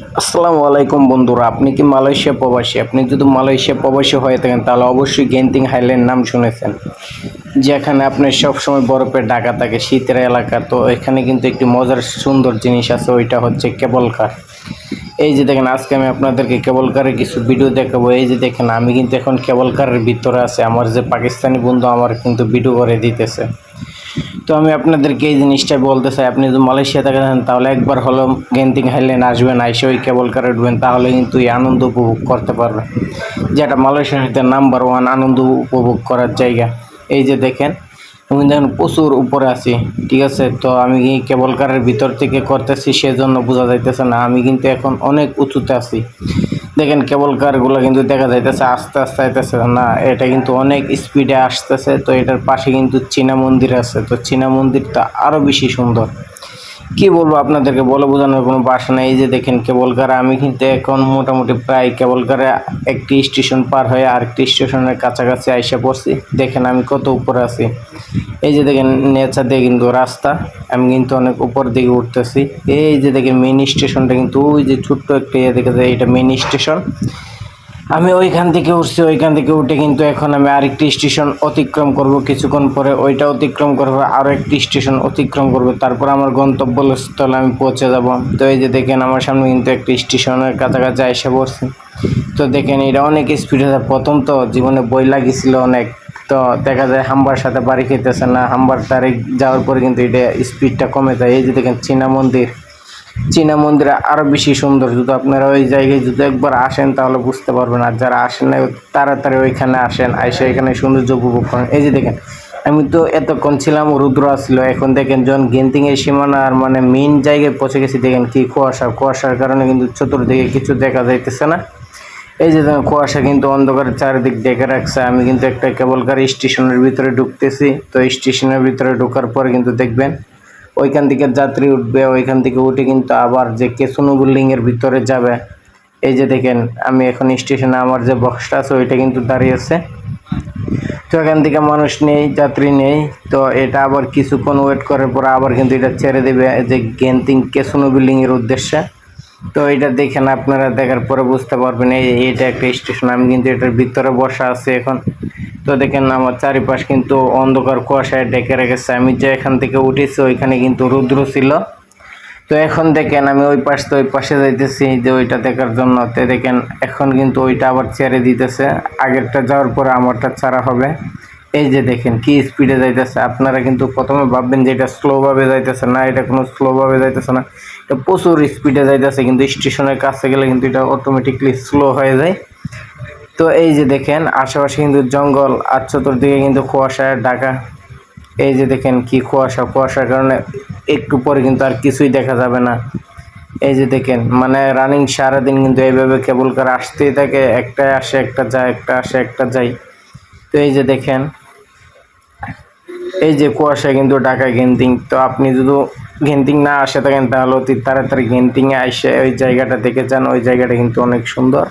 আসসালামু আলাইকুম বন্ধুরা, আপনি কি মালয়েশিয়া প্রবাসী? আপনি যদি মালয়েশিয়া প্রবাসী হয়ে থাকেন, তাহলে অবশ্যই গেন্টিং হাইল্যান্ড নাম শুনেছেন, যেখানে আপনার সবসময় বরফে ঢাকা থাকে, শীতের এলাকা। তো এখানে কিন্তু একটি মজার সুন্দর জিনিস আছে, ওইটা হচ্ছে কেবল কার এই যে দেখেন, আজকে আমি আপনাদেরকে কেবল কারের কিছু ভিডিও দেখাবো। এই যে দেখেন, আমি কিন্তু এখন কেবল কারের ভিতরে আছে। আমার যে পাকিস্তানি বন্ধু আমার কিন্তু ভিডিও করে দিতেছে। তো আমি আপনাদেরকে এই জিনিসটা বলতে চাই। আপনি যদি মালয়েশিয়া থাকেন তাহলে একবার হলো গেন্তিং হাইল্যান্ড আসবেন, আইসে ওই কেবল কারে উঠবেন, তাহলে কিন্তু এই আনন্দ উপভোগ করতে পারবেন। যেটা মালয়েশিয়ার সাথে নাম্বার ওয়ান আনন্দ উপভোগ করার জায়গা। এই যে দেখেন আমি দেখেন প্রচুর উপরে আছি, ঠিক আছে? তো আমি কেবল কারের ভিতর থেকে করতেছি, সেজন্য বোঝা যাইতেছে না। আমি কিন্তু এখন অনেক উঁচুতে আছি। দেখেন কেবল কারগুলো কিন্তু দেখা যাইতেছে, আস্তে আস্তে আইতেছে না। এটা কিন্তু অনেক স্পিডে আসতেছে। তো এটার পাশে কিন্তু চীনা মন্দির আছে। তো চীনা মন্দিরটা আরও বেশি সুন্দর। কি বলব আপনাদেরকে? বলে বোঝানোর কোনো বাসা নেই। এই যে দেখেন কেবল কারে আমি কিন্তু এখন মোটামুটি প্রায় কেবল কারে একটি স্টেশন পার হয়ে আরেকটি স্টেশনের কাছাকাছি আইসা পড়ছি। দেখেন আমি কত উপরে আছি। এই যে দেখেন, নেচা দিয়ে কিন্তু রাস্তা, আমি কিন্তু অনেক উপর দিকে উঠতেছি। এই যে দেখেন মেন স্টেশনটা কিন্তু ওই যে ছোট্ট একটা ইয়ে দেখে যায়, এটা মেন স্টেশন আমি ওইখান থেকে উঠছি, ওইখান থেকে উঠে কিন্তু এখন আমি আরেকটি স্টেশন অতিক্রম করব। কিছুক্ষণ পরে ওইটা অতিক্রম করব আরও একটি স্টেশন অতিক্রম করব। তারপর আমার গন্তব্যস্থলে আমি পৌঁছে যাব। তো এই যে দেখেন আমার সামনে কিন্তু একটি স্টেশনের কাছাকাছি এসে পড়ছি। তো দেখেন এটা অনেক স্পিড আছে। প্রথম তো জীবনে বই লাগিয়েছিল অনেক। তো দেখা যায় হাম্বার সাথে বাড়ি খেতেছে না। হাম্বার তারিখ যাওয়ার পরে কিন্তু এটা স্পিডটা কমে যায়। এই যে দেখেন চীনা মন্দির। চীনা মন্দিরে আরও বেশি সুন্দর। যদি আপনারা ওই জায়গায় যদি একবার আসেন, তাহলে বুঝতে পারবেন। আর যারা আসেন না তাড়াতাড়ি ওইখানে আসেন এসে এখানে সৌন্দর্য উপভোগ করেন। এই যে দেখেন, আমি তো এতক্ষণ ছিলাম, রুদ্র ছিল। এখন দেখেন, যখন গেন্তিংয়ের সীমানার মানে মেন জায়গায় পৌঁছে গেছি, দেখেন কি কুয়াশা। কুয়াশার কারণে কিন্তু চতুর্দিকে কিছু দেখা যাইতেছে না। এই যে দেখেন, কুয়াশা কিন্তু অন্ধকারের চারিদিক ডেকে রাখছে। আমি কিন্তু একটা কেবল কার স্টেশনের ভিতরে ঢুকতেছি। তো স্টেশনের ভিতরে ঢোকার পর কিন্তু দেখবেন ওইখান থেকে যাত্রী উঠবে, ওইখান থেকে উঠে কিন্তু আবার যে কেসুনো বিল্ডিংয়ের ভিতরে যাবে। এই যে দেখেন, আমি এখন স্টেশনে আমার যে বক্সটা আছে, ওইটা কিন্তু দাঁড়িয়ে আছে। তো এখান থেকে মানুষ নেই, যাত্রী নেই, তো এটা আবার কিছুক্ষণ ওয়েট করার পর আবার কিন্তু এটা ছেড়ে দেবে যে গেন্তিং কেসুনো বিল্ডিংয়ের উদ্দেশ্যে। তো এটা দেখেন আপনারা দেখার পরে বুঝতে পারবেন, এই এটা একটা স্টেশন আমি কিন্তু এটার ভিতরে বসা আছে এখন। তো দেখেন আমার চারিপাশ কিন্তু অন্ধকার, কুয়াশায় ডেকে রেখেছে। আমি যে এখান থেকে উঠেছি, ওইখানে কিন্তু রুদ্র ছিল। তো এখন দেখেন, আমি ওই পাশ তো ওই পাশে যাইতেছি, যে ওইটা দেখার জন্য। তো দেখেন, এখন কিন্তু ওইটা আবার ছেড়ে দিতেছে। আগেরটা যাওয়ার পরে আমারটা ছাড়া হবে। এই যে দেখেন, কি স্পিডে যাইতেছে। আপনারা কিন্তু প্রথমে ভাববেন যে এটা স্লোভাবে যাইতেছে না, এটা কোনো স্লোভাবে যাইতেছে না। এটা প্রচুর স্পিডে যাইতেছে, কিন্তু স্টেশনের কাছে গেলে কিন্তু এটা অটোমেটিকলি স্লো হয়ে যায়। তো এই যে দেখেন, আশেপাশে কিন্তু জঙ্গল আর চতুর্দিকে কিন্তু কুয়াশায় ঢাকা। এই যে দেখেন কি কুয়াশা, কুয়াশার কারণে একটু পরে কিন্তু আর কিছুই দেখা যাবে না। এই যে দেখেন মানে রানিং সারাদিন কিন্তু এইভাবে কেবল করে আসতেই থাকে, একটা আসে, একটা যায়, একটা আসে, একটা যায়। তো এই যে দেখেন, এই যে কুয়াশা কিন্তু ঢাকায় গেন্তিং তো আপনি যদি গেন্তিং না আসে থাকেন, তাহলে অতি তাড়াতাড়ি গেন্তিংয়ে আসে ওই জায়গাটা দেখে যান, ওই জায়গাটা কিন্তু অনেক সুন্দর।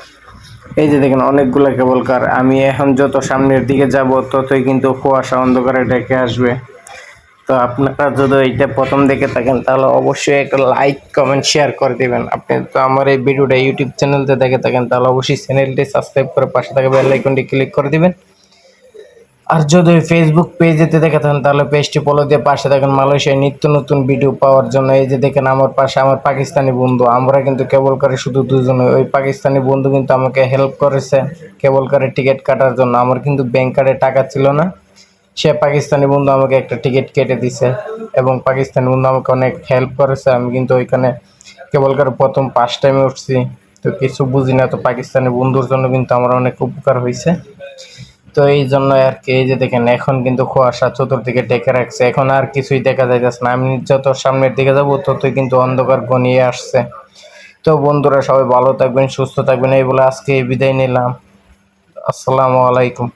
এই যে দেখেন, অনেকগুলো কেবল কার আমি এখন যত সামনের দিকে যাব, ততই কিন্তু কুয়াশা অন্ধকারে ডেকে আসবে। তো আপনারা যদি এইটা প্রথম দেখে থাকেন, তাহলে অবশ্যই একটা লাইক কমেন্ট শেয়ার করে দেবেন। আপনি তো আমার এই ভিডিওটা ইউটিউব চ্যানেলতে দেখে থাকেন, তাহলে অবশ্যই চ্যানেলটি সাবস্ক্রাইব করে পাশে থাকা বেল আইকনটি ক্লিক করে দিবেন। আর যদি ওই ফেসবুক পেজেতে দেখে থাকেন, তাহলে পেজটি ফলো দিয়ে পাশে থাকেন মালয়েশিয়ায় নিত্য নতুন ভিডিও পাওয়ার জন্য। এই যে দেখেন আমার পাশে আমার পাকিস্তানি বন্ধু, আমরা কিন্তু কেবল করে শুধু দুজনে। ওই পাকিস্তানি বন্ধু কিন্তু আমাকে হেল্প করেছে কেবল করে টিকিট কাটার জন্য। আমার কিন্তু ব্যাংক কার্ডে টাকা ছিল না। সে পাকিস্তানি বন্ধু আমাকে একটা টিকিট কেটে দিছে এবং পাকিস্তানি বন্ধু আমাকে অনেক হেল্প করেছে। আমি কিন্তু ওইখানে কেবল করে প্রথম পাঁচ টাইমে উঠছি। তো কিছু বুঝি না, তো পাকিস্তানি বন্ধুর জন্য কিন্তু আমার অনেক উপকার হয়েছে। তো এই জন্য আর কি, এই যে দেখেন, এখন কিন্তু কুয়াশা চতুর্দিকে ডেকে রাখছে। এখন আর কিছুই দেখা যাইতেছে না। আমি যত সামনের দিকে যাব, ততই কিন্তু অন্ধকার ঘনিয়ে আসছে। তো বন্ধুরা, সবাই ভালো থাকবেন, সুস্থ থাকবেন। এই বলে আজকে বিদায় নিলাম। আসসালামু আলাইকুম।